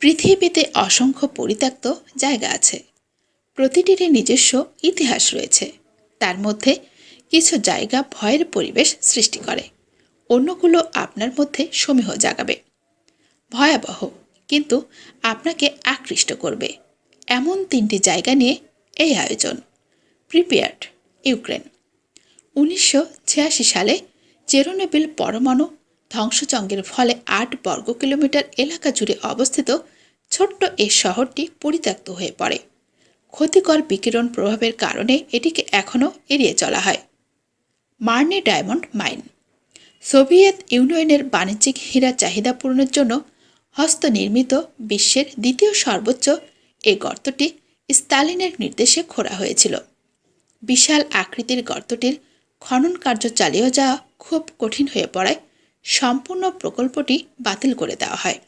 পৃথিবীতে অসংখ্য পরিত্যক্ত জায়গা আছে। প্রতিটিরই নিজস্ব ইতিহাস রয়েছে। তার মধ্যে কিছু জায়গা ভয়ের পরিবেশ সৃষ্টি করে। অন্যগুলো আপনার মধ্যে সমীহ জাগাবে। ভয়াবহ, কিন্তু আপনাকে আকৃষ্ট করবে। এমন তিনটি জায়গা নিয়ে এই আয়োজন। Prepared, Ukraine. উনিশশো ছিয়াশি সালে চেরোনোবিল পরমাণু ধ্বংসযজ্ঞের ফলে আট বর্গ কিলোমিটার এলাকা জুড়ে অবস্থিত ছোট্ট এই শহরটি পরিত্যক্ত হয়ে পড়ে। ক্ষতিকর বিকিরণ প্রভাবের কারণে এটিকে এখনও এড়িয়ে চলা হয়। মার্নে ডায়মন্ড মাইন। সোভিয়েত ইউনিয়নের বাণিজ্যিক হীরা চাহিদা পূরণের জন্য হস্তনির্মিত বিশ্বের দ্বিতীয় সর্বোচ্চ এই গর্তটি স্টালিনের নির্দেশে খোঁড়া হয়েছিল। বিশাল আকৃতির গর্তটির খনন কার্য চালিয়ে যাওয়া খুব কঠিন হয়ে পড়ায় সম্পূর্ণ প্রকল্পটি বাতিল করে দেওয়া হয়।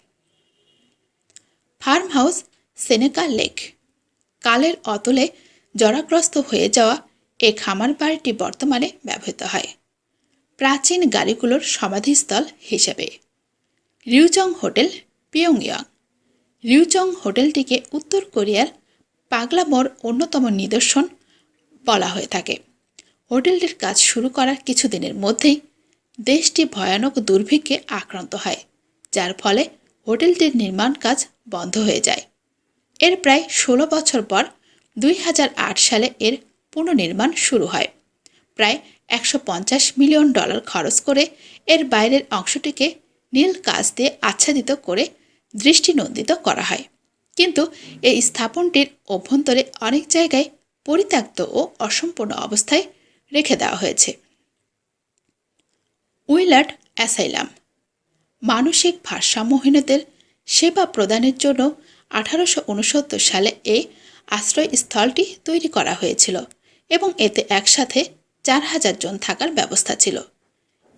Farm house Seneca Lake. কালের অতলে জরাগ্রস্ত হয়ে যাওয়া এ খামার বাড়িটি বর্তমানে ব্যবহৃত হয়। প্রাচীন গাড়িগুলোর সমাধিস্থল হিসেবে। রিউচং হোটেল, পিয়ংইয়ং। রিউচং হোটেলটিকে উত্তর কোরিয়ার পাগলামোর অন্যতম নিদর্শন বলা হয়ে থাকে। হোটেলটির কাজ শুরু করার কিছুদিনের মধ্যেই দেশটি ভয়ানক দুর্ভিক্ষে আক্রান্ত হয়, যার ফলে হোটেলটির নির্মাণ কাজ বন্ধ হয়ে যায়। এর প্রায় ষোলো বছর পর দুই হাজার আট সালে এর পুনর্নির্মাণ শুরু হয়। প্রায় একশো পঞ্চাশ মিলিয়ন ডলার খরচ করে এর বাইরের অংশটিকে নীল কাজ দিয়ে আচ্ছাদিত করে দৃষ্টিনন্দিত করা হয়। কিন্তু এই স্থাপনটির অভ্যন্তরে অনেক জায়গায় পরিত্যক্ত ও অসম্পূর্ণ অবস্থায় রেখে দেওয়া হয়েছে। Willard Asylum. মানসিক ভারসাম্যহীনদের সেবা প্রদানের জন্য আঠারোশো উনসত্তর সালে এই আশ্রয়স্থলটি তৈরি করা হয়েছিল এবং এতে একসাথে চার হাজার জন থাকার ব্যবস্থা ছিল।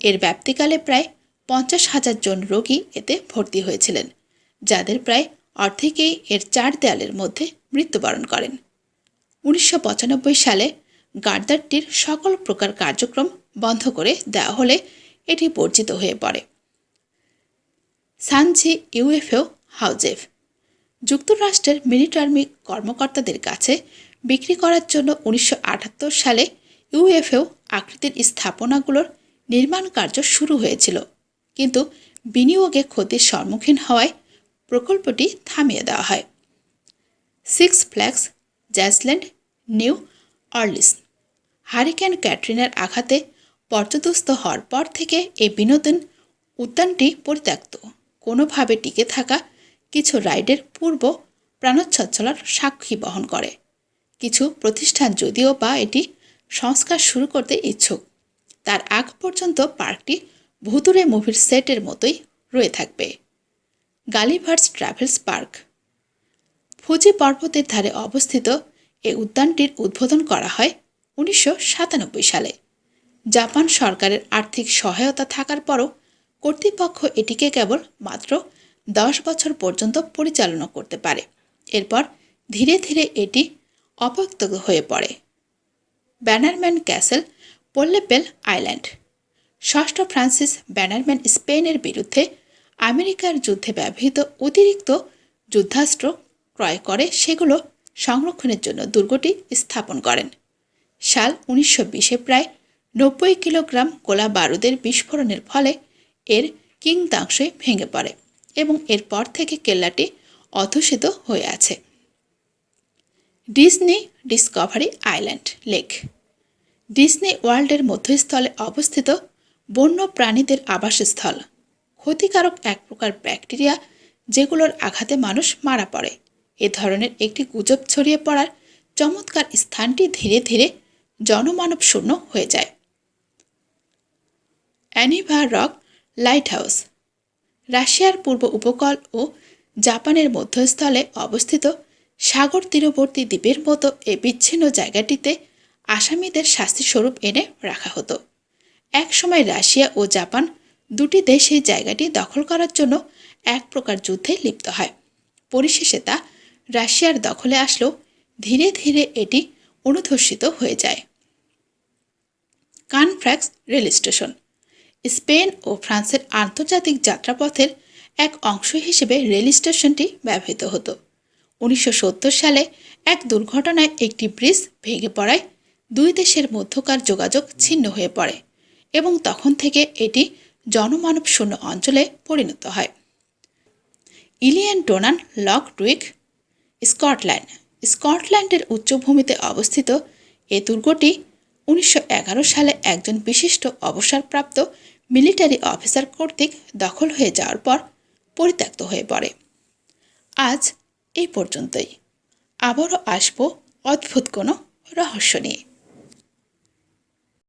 এর ব্যাপ্তিকালে প্রায় পঞ্চাশ হাজার জন রোগী এতে ভর্তি হয়েছিলেন, যাদের প্রায় অর্ধেকেই এর চার দেয়ালের মধ্যে মৃত্যুবরণ করেন। উনিশশো পঁচানব্বই সালে গার্দারটির সকল প্রকার কার্যক্রম বন্ধ করে দেওয়া হলে এটি বর্জিত হয়ে পড়ে। সানজি ইউএফও হাউজেফ। যুক্তরাষ্ট্রের মিলিটার্মি কর্মকর্তাদের কাছে বিক্রি করার জন্য উনিশশো আটাত্তর সালে ইউএফও আকৃতির স্থাপনাগুলোর নির্মাণ কার্য শুরু হয়েছিল। কিন্তু বিনিয়োগে ক্ষতির সম্মুখীন হওয়ায় প্রকল্পটি থামিয়ে দেওয়া হয়। Six Flags Jazzland New Orleans hurricane ক্যাটরিনার আঘাতে পর্যদস্ত হওয়ার পর থেকে এই বিনোদন উদ্যানটি পরিত্যক্ত। কোনোভাবে টিকে থাকা কিছু রাইডের পূর্ব প্রাণোচ্ছলার সাক্ষী বহন করে। কিছু প্রতিষ্ঠান যদিও বা এটি সংস্কার শুরু করতে ইচ্ছুক, তার আগ পর্যন্ত পার্কটি ভুতুরে মুভির সেটের মতোই রয়ে থাকবে। Gulliver's travels park. ফুজি পর্বতের ধারে অবস্থিত এই উদ্যানটির উদ্বোধন করা হয় উনিশশো সাতানব্বই সালে। জাপান সরকারের আর্থিক সহায়তা থাকার পরও কর্তৃপক্ষ এটিকে কেবল মাত্র দশ বছর পর্যন্ত পরিচালনা করতে পারে। এরপর ধীরে ধীরে এটি অপক্ত হয়ে পড়ে। Bannerman Castle Pollepel Island. ষষ্ঠ ফ্রান্সিস ব্যানারম্যান স্পেনের বিরুদ্ধে আমেরিকার যুদ্ধে ব্যবহৃত অতিরিক্ত যুদ্ধাস্ত্র ক্রয় করে সেগুলো সংরক্ষণের জন্য দুর্গটি স্থাপন করেন। সাল উনিশশো বিশে প্রায় নব্বই কিলোগ্রাম গোলা বারুদের বিস্ফোরণের ফলে এর কিংদাংশই ভেঙে পড়ে এবং এরপর থেকে কেল্লাটি অধূষিত হয়ে আছে। Disney Discovery Island Lake. Disney ওয়ার্ল্ডের মধ্যস্থলে অবস্থিত বন্য প্রাণীদের আবাসস্থল। ক্ষতিকারক এক প্রকার ব্যাকটেরিয়া যেগুলোর আঘাতে মানুষ মারা পড়ে। এ ধরনের একটি গুজব ছড়িয়ে পড়ার চমৎকার স্থানটি ধীরে ধীরে জনমানব শূন্য হয়ে যায়। অ্যানিভা রক লাইট হাউস রাশিয়ার পূর্ব উপকূল ও জাপানের মধ্যস্থলে অবস্থিত সাগর তীরবর্তী দ্বীপের মতো এই বিচ্ছিন্ন জায়গাটিতে আসামিদের শাস্তিস্বরূপ এনে রাখা হতো। একসময় রাশিয়া ও জাপান দুটি দেশ এই জায়গাটি দখল করার জন্য এক প্রকার যুদ্ধে লিপ্ত হয়। পরিশেষে তা রাশিয়ার দখলে আসলেও ধীরে ধীরে এটি অনুধর্ষিত হয়ে যায়। কানফ্র্যাক্স রেল স্টেশন স্পেন ও ফ্রান্সের আন্তর্জাতিক যাত্রাপথের এক অংশ হিসেবে রেল স্টেশনটি ব্যবহৃত হতো। উনিশশো সত্তর সালে এক দুর্ঘটনায় একটি ব্রিজ ভেঙে পড়ায় দুই দেশের মধ্যকার যোগাযোগ ছিন্ন হয়ে পড়ে এবং তখন থেকে এটি জনমানব শূন্য অঞ্চলে পরিণত হয়। Eilean Donan loch Duich Scotland. স্কটল্যান্ডের উচ্চভূমিতে অবস্থিত এ দুর্গটি উনিশশো এগারো সালে একজন বিশিষ্ট অবসরপ্রাপ্ত মিলিটারি অফিসার কর্তৃক দখল হয়ে যাওয়ার পর পরিত্যক্ত হয়ে পড়ে। আজ এই পর্যন্তই। আবারও আসব অদ্ভুত কোনো রহস্য নিয়ে।